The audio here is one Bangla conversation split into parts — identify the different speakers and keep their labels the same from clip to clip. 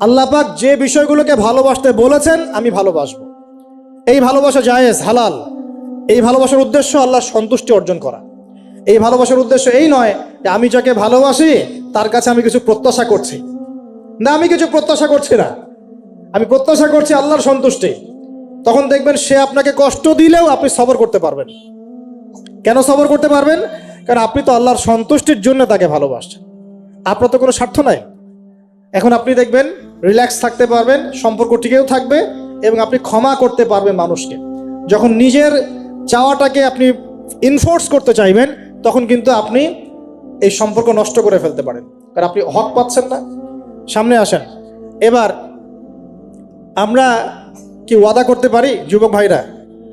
Speaker 1: আল্লাহ পাক যে বিষয়গুলোকে ভালোবাসতে বলেছেন, আমি ভালোবাসবো। এই ভালোবাসা জায়েজ, হালাল। এই ভালোবাসার উদ্দেশ্য আল্লাহর সন্তুষ্টি অর্জন করা। এই ভালোবাসার উদ্দেশ্য এই নয় যে আমি যাকে ভালোবাসি, তার কাছে আমি কিছু প্রত্যাশা করছি। না, আমি কিছু প্রত্যাশা করছি না। আমি প্রত্যাশা করছি আল্লাহর সন্তুষ্টি। তখন দেখবেন সে আপনাকে কষ্ট দিলেও আপনি সবর করতে পারবেন। কেন সবর করতে পারবেন? কারণ আপনি তো আল্লাহর সন্তুষ্টির জন্য তাকে ভালোবাসছেন। আপনার তো কোনো স্বার্থ নাই। এখন আপনি দেখবেন রিল্যাক্স থাকতে পারবেন সম্পর্ক টিকেও থাকবে এবং আপনি ক্ষমা করতে পারবেন মানুষকে। যখন নিজের চাওয়াটাকে আপনি ইনফোর্স করতে চাইবেন, তখন কিন্তু আপনি এই সম্পর্ক নষ্ট করে ফেলতে পারেন। কারণ আপনি হক পাচ্ছেন না। সামনে আসেন। এবার আমরা কি ওয়াদা করতে পারি, যুবক ভাইরা?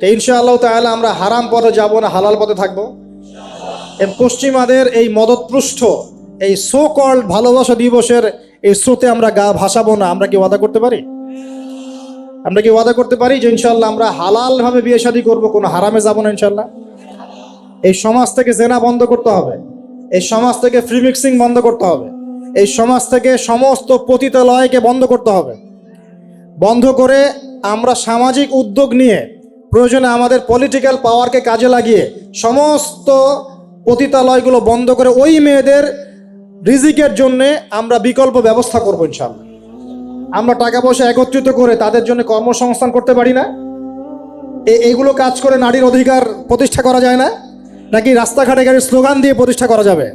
Speaker 1: তো ইনশাআল্লাহ তাহলে আমরা হারাম পথে যাব না, হালাল পথে থাকব। পশ্চিমাদের এই মদতপৃষ্ঠ এই সো কল্ড ভালোবাসা দিবসের এই স্রোতে আমরা গা ভাসাবো না, আমরা কি ওয়াদা করতে পারি? আমরা কি ওয়াদা করতে পারি যে ইনশাল্লাহ আমরা হালালভাবে বিয়ে শাদী করব, কোনো হারামে যাব না ইনশাল্লাহ এই সমাজ থেকে জেনা বন্ধ করতে হবে, এই সমাজ থেকে ফ্রি মিক্সিং বন্ধ করতে হবে, এই সমাজ থেকে সমস্ত পতিতালয়কে বন্ধ করতে হবে। বন্ধ করে আমরা সামাজিক উদ্যোগ নিয়ে, প্রয়োজনে আমাদের পলিটিক্যাল পাওয়ারকে কাজে লাগিয়ে সমস্ত পতিতালয়গুলো বন্ধ করে ওই মেয়েদের রিজিকের জন্যে আমরা বিকল্প ব্যবস্থা করব ইনশাল্লাহ আমরা টাকা পয়সা একত্রিত করে তাদের জন্য কর্মসংস্থান করতে পারি না। এইগুলো কাজ করে নারীর অধিকার প্রতিষ্ঠা করা যায় না, নাকি রাস্তাঘাটে গাড়ির স্লোগান দিয়ে প্রতিষ্ঠা করা যাবে।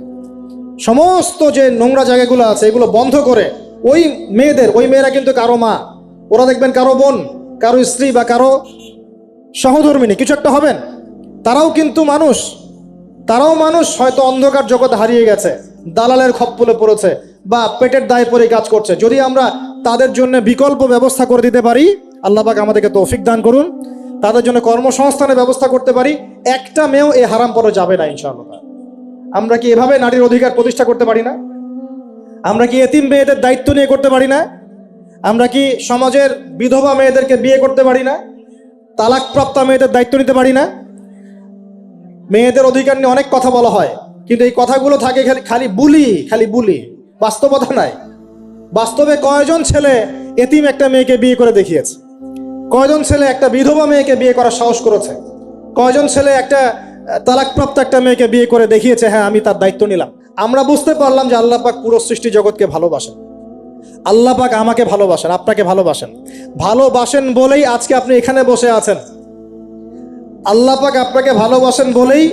Speaker 1: সমস্ত যে নোংরা জায়গাগুলো আছে, এগুলো বন্ধ করে ওই মেয়েদের, ওই মেয়েরা কিন্তু কারও মা, ওরা দেখবেন কারও বোন, কারও স্ত্রী বা কারও সহধর্মিনী, কিছু একটা হবেন। তারাও কিন্তু মানুষ, তারাও মানুষ, হয়তো অন্ধকার জগৎ হারিয়ে গেছে। দালালের খপ্পলে পড়েছে বা পেটের দায়ে পরে কাজ করছে। যদি আমরা তাদের জন্য বিকল্প ব্যবস্থা করে দিতে পারি, আল্লাহ পাক আমাদেরকে তৌফিক দান করুন। তাদের জন্য কর্মসংস্থানের ব্যবস্থা করতে পারি। একটা মেয়েও এই হারাম পরে যাবে না, ইনশাআল্লাহ। আমরা কি এভাবে নারীর অধিকার প্রতিষ্ঠা করতে পারি না? আমরা কি এতিম মেয়েদের দায়িত্ব নিয়ে করতে পারি না? আমরা কি সমাজের বিধবা মেয়েদেরকে বিয়ে করতে পারি না? তালাকপ্রাপ্তা মেয়েদের দায়িত্ব নিতে পারি না? মেয়েদের অধিকার নিয়ে অনেক কথা বলা হয়। কিন্তু এই কথাগুলো থাকে খালি খালি বুলি খালি বুলি। বাস্তবতা নাই। বাস্তবে কয়জন ছেলে এতিম একটা মেয়েকে বিয়ে করে দেখিয়েছে? কয়জন ছেলে একটা বিধবা মেয়েকে বিয়ে করার সাহস করেছে? কয়জন ছেলে একটা তালাকপ্রাপ্ত একটা মেয়েকে বিয়ে করে দেখিয়েছে হ্যাঁ আমি তার দায়িত্ব নিলাম আমরা বুঝতে পারলাম যে আল্লাহ পাক পুরো সৃষ্টি জগৎকে ভালোবাসেন। আল্লাহ পাক আমাকে ভালোবাসেন, আপনাকে ভালোবাসেন। ভালোবাসেন বলেই আজকে আপনি এখানে বসে আছেন। আল্লাহ পাক আপনাকে ভালোবাসেন বলেই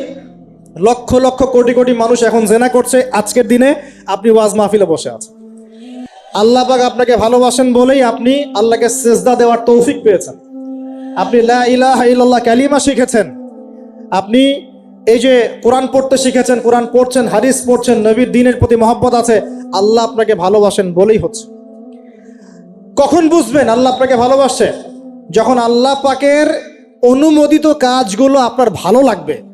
Speaker 1: লক্ষ লক্ষ কোটি কোটি মানুষ এখন জেনা করছে আজকের দিনে আপনি ওয়াজ মাহফিলে বসে আছেন। আল্লাহ পাক আপনাকে ভালোবাসেন বলেই আপনি আল্লাহকে সেজদা দেওয়ার তৌফিক পেয়েছেন। আপনি লা ইলাহা শিখেছেন। আপনি এই যে কোরআন পড়তে শিখেছেন, কোরআন পড়ছেন, হাদিস পড়ছেন, নবীর দিনের প্রতি মহব্বত আছে, আল্লাহ আপনাকে ভালোবাসেন বলেই হচ্ছে। কখন বুঝবেন আল্লাহ আপনাকে ভালোবাসছে যখন আল্লাহ পাকের অনুমোদিত কাজগুলো আপনার ভালো লাগবে।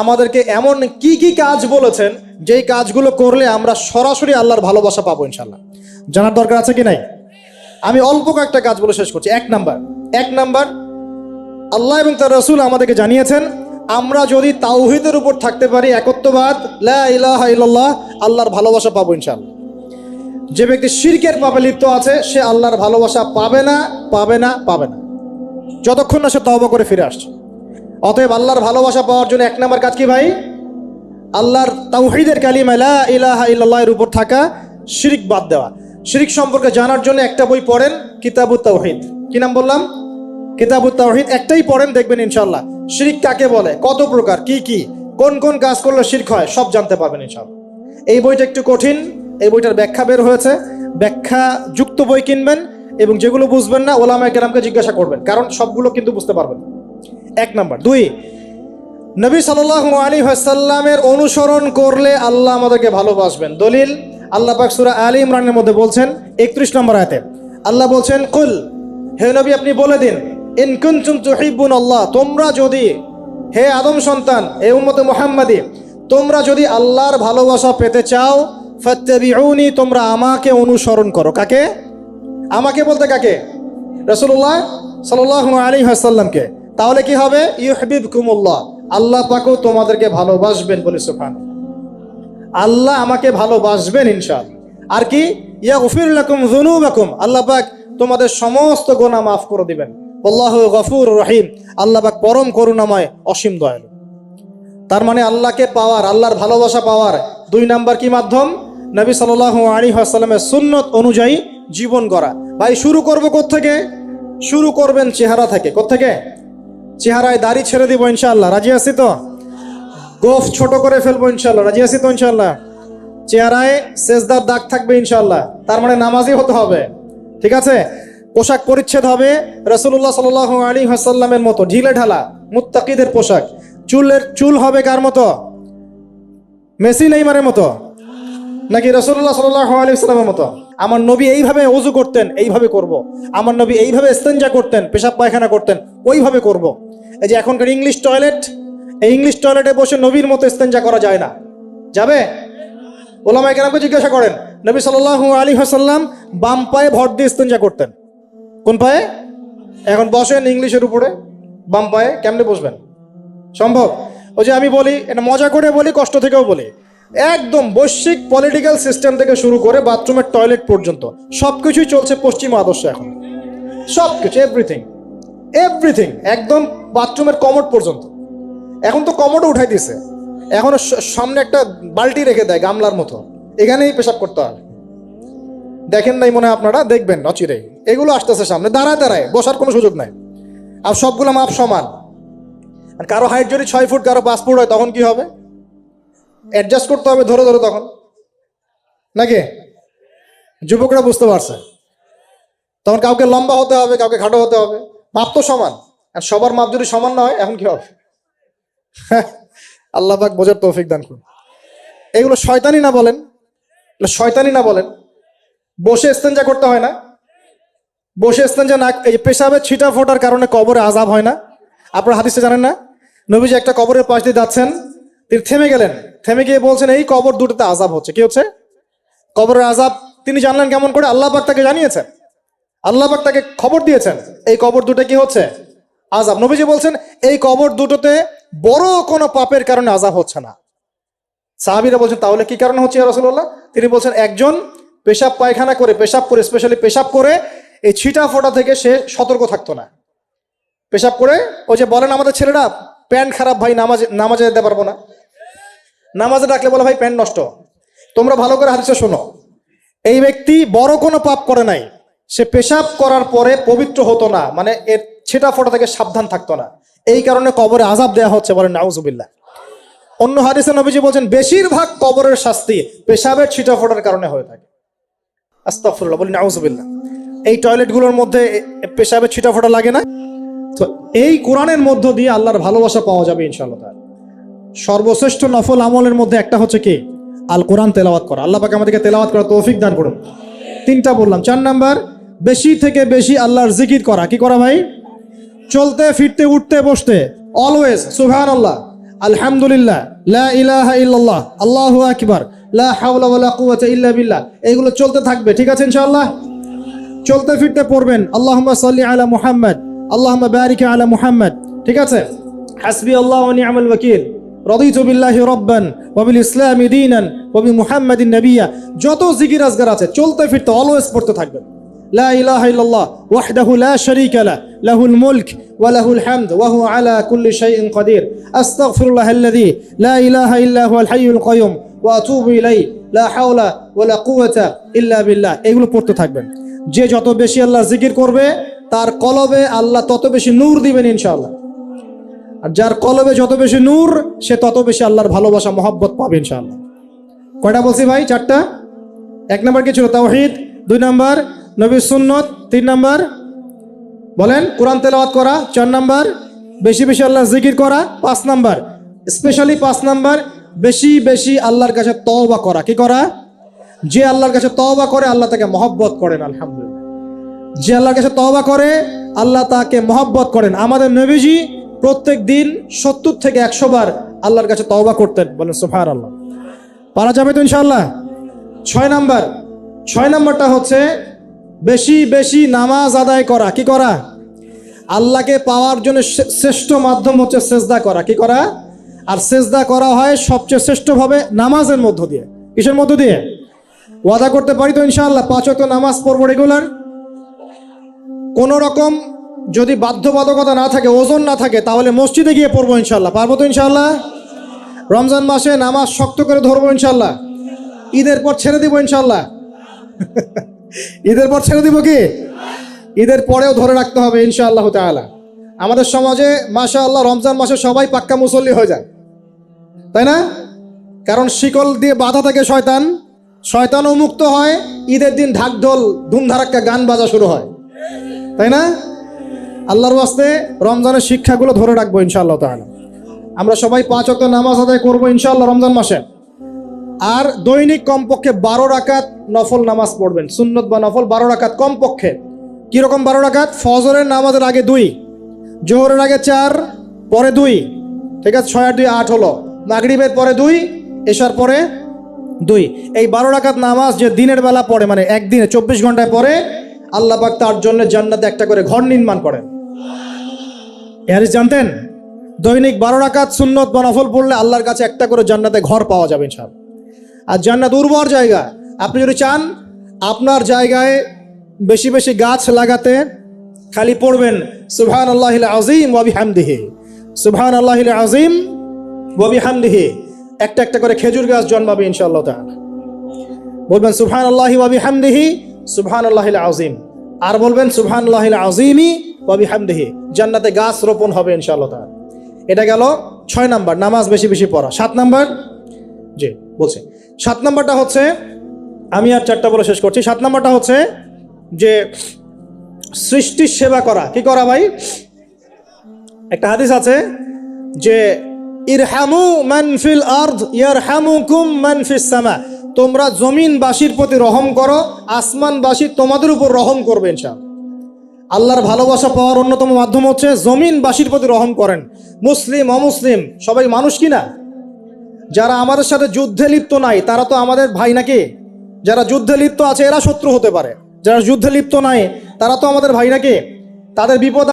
Speaker 1: আমাদেরকে এমন কি কি কাজ বলেছেন, যেই কাজগুলো করলে আমরা সরাসরি আল্লাহর ভালোবাসা পাবো ইনশাল্লাহ জানার দরকার আছে কি নাই? আমি অল্প কয়েকটা কাজ বলে শেষ করছি। এক নাম্বার এক নাম্বার, আল্লাহ এবং তার রসুল আমাদেরকে জানিয়েছেন, আমরা যদি তাওহিদের উপর থাকতে পারি, একত্ববাদ, লা ইলাহা ইল্লাল্লাহ, আল্লাহর ভালোবাসা পাবো ইনশাল্লাহ যে ব্যক্তি শিরকের পাপে লিপ্ত আছে, সে আল্লাহর ভালোবাসা পাবে না পাবে না পাবে না। যতক্ষণ না সে তওবা করে ফিরে আসছে। অতএব আল্লাহর ভালোবাসা পাওয়ার জন্য এক নম্বর কাজ কি ভাই? আল্লাহর তাওহিদের কালিমা লা ইলাহা এর উপর থাকা শিরিক বাদ দেওয়া। শিরিক সম্পর্কে জানার জন্য একটা বই পড়েন কিতাবুত তাওহিদ। কি নাম বললাম? কিতাবুত তাওহিদ একটাই পড়েন, দেখবেন ইনশাল্লাহ শিরিক কাকে বলে? কত প্রকার? কি কি? কোন কোন কাজ করলে শিরক হয়? সব জানতে পারবেন ইনশাল্লাহ এই বইটা একটু কঠিন, এই বইটার ব্যাখ্যা বের হয়েছে। ব্যাখ্যা যুক্ত বই কিনবেন এবং যেগুলো বুঝবেন না ওলামা কেরামকে জিজ্ঞাসা করবেন, কারণ সবগুলো কিন্তু বুঝতে পারবেন। এক নাম্বার। দুই, নবী সাল্লাল্লাহু আলী হাসাল্লামের অনুসরণ করলে আল্লাহ আমাদেরকে ভালোবাসবেন। দলিল, আল্লাহ পাক সূরা আলী ইমরানের মধ্যে বলছেন, একত্রিশ নম্বর আয়াতে, আল্লাহ বলছেন, কুল, হে নবী, আপনি বলে দিন, ইন কুনতুম আল্লাহ, তোমরা যদি, হে আদম সন্তান হে উম্মতে মুহাম্মাদি, তোমরা যদি আল্লাহর ভালোবাসা পেতে চাও, ফাত্তাবিউনি, তোমরা আমাকে অনুসরণ করো। কাকে? আমাকে বলতে কাকে? রসুল্লাহ সাল্লাহ আলী হাসাল্লামকে তাহলে কি হবে? ইউহবিব কুমুল্লাহ আল্লাহ পাকও তোমাদেরকে ভালোবাসবেন বলে সুফান আল্লাহ আমাকে ভালোবাসবেন ইনশাল আর কি? ইয়া গফির লাকুম যুনুবাকুম। আল্লাহ পাক তোমাদের সমস্ত গোনা মাফ করে দিবেন। আল্লাহ গফুর রহিম। আল্লাহ পাক পরম করুণাময়, অসীম দয়ালু। তার মানে আল্লাহকে পাওয়ার, আল্লাহর ভালোবাসা পাওয়ার দুই নাম্বার কি মাধ্যম? নবী সাল্লাহ আলী আসসালামের সুন্নত অনুযায়ী জীবন গড়া। ভাই, শুরু করব থেকে শুরু করবেন চেহারা থেকে। থেকে চেহারায় দাড়ি ছেড়ে দিব ইনশাল্লাহ রাজি আছি তো? গোফ ছোট করে ফেলব ইনশাল্লাহ রাজি আছি তো ইনশাল্লাহ চেহারায় সেজদার দাগ থাকবে ইনশাল্লাহ তার মানে নামাজি হতে হবে। ঠিক আছে? পোশাক পরিচ্ছেদ হবে রসুল্লাহ সাল আলী হাসাল্লামের মতো। ঢিলে ঢালা, মুত্তাকিদের পোশাক। চুলের, চুল হবে কার মতো? মেসি নেইমারের মতো? নাকি রসুল্লাহ সাল্লাহ আলী ইসলামের মতো? আমার নবী এইভাবে অজু করতেন, এইভাবে করব। আমার নবী এইভাবে স্তেঞ্জা করতেন, পেশাব পায়খানা করতেন, ওইভাবে করব। এই যে এখনকার ইংলিশ টয়লেট, এই ইংলিশ টয়লেটে বসে নবীর মতো স্তেঞ্জা করা যায় না। যাবে? ওলামা কেনামকে জিজ্ঞাসা করেন, নবী সাল্লাহ আলী হাসাল্লাম বাম পায়ে ভর দিয়ে স্তেঞ্জা করতেন। কোন পায়ে? এখন বসেন ইংলিশের উপরে, বাম পায়ে কেমনে বসবেন? সম্ভব? ওই যে আমি বলি, এটা মজা করে বলি, কষ্ট থেকেও বলি। একদম বৈশ্বিক পলিটিক্যাল সিস্টেম থেকে শুরু করে বাথরুমের টয়লেট পর্যন্ত সব কিছুই চলছে পশ্চিম আদর্শ এখন। সব কিছু এভরিথিং এভরিথিং একদম বাথরুমের কমোড পর্যন্ত। এখন তো কমোডও উঠাই দিছে। এখন সামনে একটা বালতি রেখে দেয় গামলার মতো। এখানেই পেশাব করতে হয়। দেখেন নাই মনে হয় আপনারা, দেখবেন, অচিরেই। এগুলো আসতেছে সামনে, দাঁড়ায় দাঁড়ায়, বসার কোনো সুযোগ নাই। আর সবগুলো মাপ সমান। আর কারও হাইট যদি ছয় ফুট, কারও পাঁচ ফুট হয়, তখন কি হবে? অ্যাডজাস্ট করতে হবে ধরে ধরে তখন। নাকি? যুবকরা বুঝতে পারছে। তখন কাউকে লম্বা হতে হবে, কাউকে খাটো হতে হবে। মাপ তো সমান। আর সবার মাপ যদি সমান না হয়, এখন কি হবে? আল্লাহ পাক বোঝার তৌফিক দান করুন। এগুলো শয়তানি না বলেন। শয়তানি না বলেন। বসে স্তেঞ্জা করতে হয় না। বসে স্তেঞ্জা না, এই যে পেশাবের ছিটা ফোটার কারণে কবরে আজাব হয় না। আপনারা হাদিসে জানেন না? নবীজি একটা কবরের পাশ দিয়ে যাচ্ছেন। তিনি থেমে গেলেন। থেমে গিয়ে বলছেন, এই কবর দুটোতে আজাব হচ্ছে। কি হচ্ছে? কবরের আজাব তিনি জানলেন কেমন করে আল্লাহ পাক তাকে জানিয়েছেন। আল্লাহ পাক তাকে খবর দিয়েছেন। এই কবর দুটো কি হচ্ছে? আজাব নবীজি বলছেন, এই কবর দুটোতে বড় কোনো পাপের কারণে আজাব হচ্ছে না। সাহাবিরা বলছেন, তাহলে কি কারণে হচ্ছে রসুল্লাহ তিনি বলছেন, একজন পেশাব পায়খানা করে, পেশাব করে স্পেশালি পেশাব করে, এই ছিটা ফোটা থেকে সে সতর্ক থাকতো না। পেশাব করে, ওই যে বলেন আমাদের ছেলেরা, প্যান্ট খারাপ ভাই, নামাজ, নামাজে যেতে পারব না। নামাজে ডাকলে বলে, ভাই, প্যান্ট নষ্ট। তোমরা ভালো করে হাদিসে শোনো। এই ব্যক্তি বড় কোনো পাপ করে নাই। সে পেশাব করার পরে পবিত্র হতো না। মানে এর ছিটা ফোটা থেকে সাবধান থাকতো না। এই কারণে কবরে আজাব দেওয়া হচ্ছে বলেন নাউজুবিল্লাহ। অন্য হাদিসে নবীজি বলছেন, বেশিরভাগ কবরের শাস্তি পেশাবের ছিটা ফোটার কারণে হয়ে থাকে। আস্তাগফিরুল্লাহ, বলি, নাউজুবিল্লাহ। এই টয়লেটগুলোর মধ্যে পেশাবের ছিটা ফোটা লাগে না? তো এই কোরআনের মধ্য দিয়ে আল্লাহর ভালোবাসা পাওয়া যাবে ইনশাআল্লাহ। সর্বশ্রেষ্ঠ নফল আমলের মধ্যে একটা হচ্ছে কি? আল কোরআন তেলাওয়াত করা। আল্লাহ পাকে আমাদেরকে তেলাওয়াত করা তৌফিক দান করুন। তিনটা বললাম। চার নাম্বার, বেশি থেকে বেশি আল্লাহর জিকির করা। কি করা ভাই? চলতে, ফিরতে, উঠতে, বসতে। অলওয়েজ সুবহান আল্লাহ আলহামদুলিল্লাহ। লা ইলাহা ইল্লাল্লাহ। আল্লাহু আকবার। লা হাওলা ওয়ালা কুওয়াতা ইল্লা বিল্লাহ। এগুলো চলতে থাকবে। ঠিক আছে ইনশাআল্লাহ? চলতে, ফিরতে পড়বেন। আল্লাহুম্মা সাল্লি আলা মুহাম্মদ। আল্লাহুম্মা বারিক আলা মুহাম্মদ। ঠিক আছে? হাসবি আল্লাহ ওয়া নি'মাল ওয়াকিল। রদিত বিল্লাহি রব্বান ওবিল ইসলাম দিনান ববি মুহাম্মাদিন নবিয়া। যত জিকির আজগার আছে, চলতে ফিরতে অলওয়েজ পড়তে থাকবেন লা ইলাহা ইল্লাল্লাহ ওয়াহদাহু লা শারীকা লা, লাহুল মুলক ওয়া লাহুল হামদ ওয়া হুয়া আলা কুল্লি শাইইন কাদির। আস্তাগফিরুল্লাহ আল্লাযী লা ইলাহা ইল্লা হুয়াল হাইয়ুল কাইয়ুম ওয়া আতুবু ইলাইহি, লা হাওলা ওয়া লা কুওয়াতা ইল্লা বিল্লাহ। এগুলো পড়তে থাকবেন। যে যত বেশি আল্লাহ জিকির করবে, তার কলবে আল্লাহ তত বেশি নূর দিবেন ইনশাআল্লাহ। আর যার কলবে যত বেশি নূর, সে তত বেশি আল্লাহর ভালোবাসা, মহব্বত পাবে ইনশাআল্লাহ। কয়টা বলছি ভাই? চারটা? এক নম্বর কি ছিল? তাওহিদ। দুই নম্বর নবী সুন্নত। তিন নম্বর, বলেন, কোরআন তেলাওয়াত করা। চার নম্বর, বেশি বেশি আল্লাহ জিকির করা। পাঁচ নাম্বার, স্পেশালি পাঁচ নাম্বার, বেশি বেশি আল্লাহর কাছে তওবা করা। কি করা? যে আল্লাহর কাছে তওবা করে, আল্লাহ তাকে মহব্বত করেন, আলহামদুলিল্লাহ। যে আল্লাহর কাছে তওবা করে, আল্লাহ তাকে মহব্বত করেন। আমাদের নবীজি প্রত্যেক দিন সত্তর থেকে একশো বার আল্লাহর কাছে তওবা করতেন। বলেন সুফার আল্লাহ পারা যাবে তো ইনশাল্লাহ ছয় নাম্বার। ছয় নাম্বারটা হচ্ছে বেশি বেশি নামাজ আদায় করা। কি করা? আল্লাহকে পাওয়ার জন্য শ্রেষ্ঠ মাধ্যম হচ্ছে সেজদা করা। কি করা? আর সেজদা করা হয় সবচেয়ে শ্রেষ্ঠভাবে নামাজের মধ্য দিয়ে। কিসের মধ্য দিয়ে? ওয়াদা করতে পারি তো ইনশাআল্লাহ? পাঁচ ওয়াক্ত নামাজ পড়ব রেগুলার। কোন রকম যদি বাধ্যবাধকতা না থাকে, ওজন না থাকে, তাহলে মসজিদে গিয়ে পড়ব ইনশাল্লাহ পারব তো ইনশাল্লাহ রমজান মাসে নামাজ শক্ত করে ধরবো ইনশাল্লাহ ঈদের পর ছেড়ে দিব ইনশাল্লাহ ঈদের পর ছেড়ে দিব কি? ঈদের পরেও ধরে রাখতে হবে ইনশাআল্লাহ তাআলা। আমাদের সমাজে মাশা আল্লাহ রমজান মাসে সবাই পাক্কা মুসল্লি হয়ে যায়। তাই না? কারণ শিকল দিয়ে বাধা থাকে শয়তান। শয়তানও মুক্ত হয়, ঈদের দিন ঢাকঢোল, ধুমধারাক্কা গান বাজা শুরু হয়। তাই না? আল্লাহর ওয়াস্তে রমজানের শিক্ষাগুলো ধরে রাখব ইনশাআল্লাহ তাআলা। আমরা সবাই পাঁচ অক্ট নামাজ আদায় করব ইনশাআল্লাহ রমজান মাসে। আর দৈনিক কমপক্ষে বারো রাকাত নফল নামাজ পড়বেন। সুন্নত বা নফল বারো রাকাত কমপক্ষে। কীরকম বারো রাকাত? ফজরের নামাজের আগে দুই, জোহরের আগে চার, পরে দুই, ঠিক আছে? ছয় আর দুই আট হলো। মাগরিবের পরে দুই এসার পরে দুই। এই বারো রাকাত নামাজ যে দিনের বেলা পড়ে মানে একদিনে চব্বিশ ঘন্টায় পরে আল্লাহ পাক তার জন্য জান্নাতে একটা করে ঘর নির্মাণ করেন। হাদিস জানতেন, দৈনিক বারো রাকাত সুন্নত বা পড়লে আল্লাহর কাছে একটা করে জান্নাতে ঘর পাওয়া যাবে সব আর জান্নাত উর্বর জায়গা। আপনি যদি চান, আপনার জায়গায় বেশি বেশি গাছ লাগাতে খালি পড়বেন সুবহান আল্লাহ আজিম ওয়াবি হামদিহি সুবহান আল্লাহ আজিম ওয়াবি হামদিহি একটা একটা করে খেজুর গাছ জন্মাবে ইনশাআল্লাহ তাআলা। বলবেন সুবহান আল্লাহ ওয়াবি হামদিহি সুবহান আল্লাহ আজিম আর বলবেন সুবহান আল্লাহ আজিমি ওয়াবি হামদিহি জান্নাতে গাছ রোপণ হবে ইনশাআল্লাহ তাআলা। এটা গেল ছয় নাম্বার, নামাজ বেশি বেশি পড়া। সাত নাম্বার? জি, বলছি। সাত নাম্বারটা হচ্ছে, আমি আর চারটা বলে শেষ করছি। সাত নাম্বারটা হচ্ছে যে সৃষ্টির সেবা করা। কি করা ভাই? একটা হাদিস আছে যে, ইরহামু মানফিল আর্ধ আর্দ, ইয়ারহামুকুম মানফিস সামা। তোমরা জমিনবাসীর প্রতি রহম করো, আসমানবাসী তোমাদের উপর রহম করবে ইনশাআল্লাহ। আল্লাহর ভালোবাসা পাওয়ার অন্যতম মাধ্যম হচ্ছে জমিনবাসীর প্রতি রহম করেন। মুসলিম, অমুসলিম, সবাই মানুষ কি না? যারা আমাদের সাথে যুদ্ধে লিপ্ত নাই, তারা তো আমাদের ভাই নাকি? যারা যুদ্ধে লিপ্ত আছে, এরা শত্রু হতে পারে। যারা যুদ্ধে লিপ্ত নাই, তারা তো আমাদের ভাই নাকি? তাদের বিপদ